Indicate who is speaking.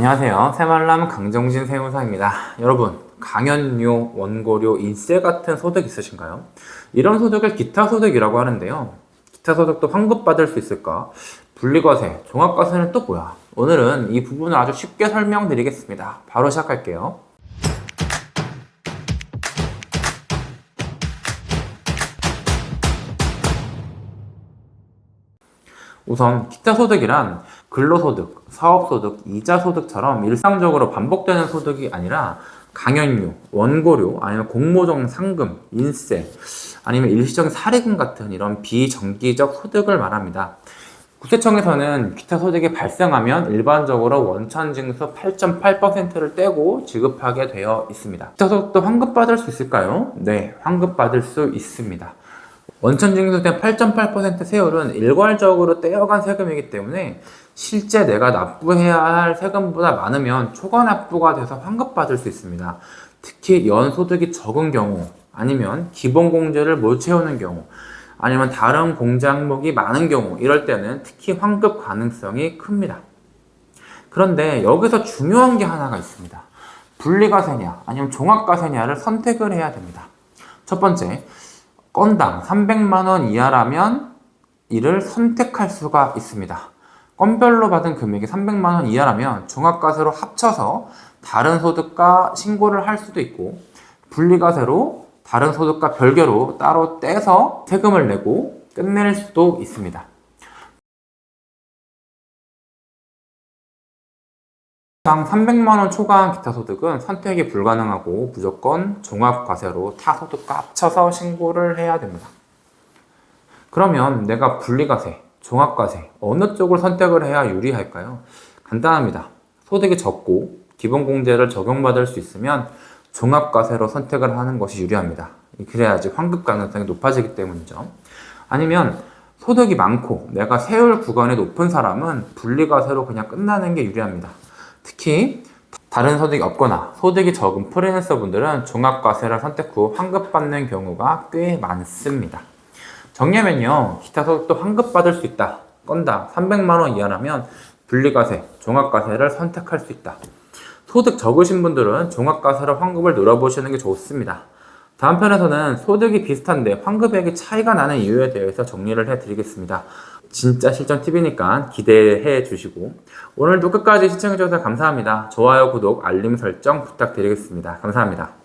Speaker 1: 안녕하세요. 새말람 강정진 세무사입니다. 여러분, 강연료, 원고료, 인세 같은 소득 있으신가요? 이런 소득을 기타 소득이라고 하는데요. 기타 소득도 환급받을 수 있을까? 분리과세, 종합과세는 또 뭐야? 오늘은 이 부분을 아주 쉽게 설명드리겠습니다. 바로 시작할게요. 우선 기타 소득이란 근로소득, 사업소득, 이자소득처럼 일상적으로 반복되는 소득이 아니라 강연료, 원고료, 아니면 공모종 상금, 인세, 아니면 일시적인 사례금 같은 이런 비정기적 소득을 말합니다. 국세청에서는 기타 소득이 발생하면 일반적으로 원천 징수 8.8%를 떼고 지급하게 되어 있습니다. 기타 소득도 환급받을 수 있을까요? 네, 환급받을 수 있습니다. 원천 징수된 8.8% 세율은 일괄적으로 떼어간 세금이기 때문에 실제 내가 납부해야 할 세금보다 많으면 초과 납부가 돼서 환급받을 수 있습니다. 특히 연소득이 적은 경우, 아니면 기본 공제를 못 채우는 경우, 아니면 다른 공제 항목이 많은 경우, 이럴 때는 특히 환급 가능성이 큽니다. 그런데 여기서 중요한 게 하나가 있습니다. 분리과세냐, 아니면 종합과세냐를 선택을 해야 됩니다. 첫 번째, 건당 300만 원 이하라면 이를 선택할 수가 있습니다. 건별로 받은 금액이 300만 원 이하라면 종합과세로 합쳐서 다른 소득과 신고를 할 수도 있고 분리과세로 다른 소득과 별개로 따로 떼서 세금을 내고 끝낼 수도 있습니다. 당 300만 원 초과한 기타 소득은 선택이 불가능하고 무조건 종합과세로 타 소득과 합쳐서 신고를 해야 됩니다. 그러면 내가 분리과세, 종합과세 어느 쪽을 선택을 해야 유리할까요? 간단합니다. 소득이 적고 기본공제를 적용받을 수 있으면 종합과세로 선택을 하는 것이 유리합니다. 그래야지 환급 가능성이 높아지기 때문이죠. 아니면 소득이 많고 내가 세율 구간이 높은 사람은 분리과세로 그냥 끝나는 게 유리합니다. 특히 다른 소득이 없거나 소득이 적은 프리랜서 분들은 종합과세를 선택 후 환급받는 경우가 꽤 많습니다. 정리하면요, 기타 소득도 환급받을 수 있다. 건당 300만원 이하라면 분리과세, 종합과세를 선택할 수 있다. 소득 적으신 분들은 종합과세로 환급을 노려보시는 게 좋습니다. 다음 편에서는 소득이 비슷한데 환급액이 차이가 나는 이유에 대해서 정리를 해드리겠습니다. 진짜 실전 팁이니까 기대해 주시고 오늘도 끝까지 시청해 주셔서 감사합니다. 좋아요, 구독, 알림 설정 부탁드리겠습니다. 감사합니다.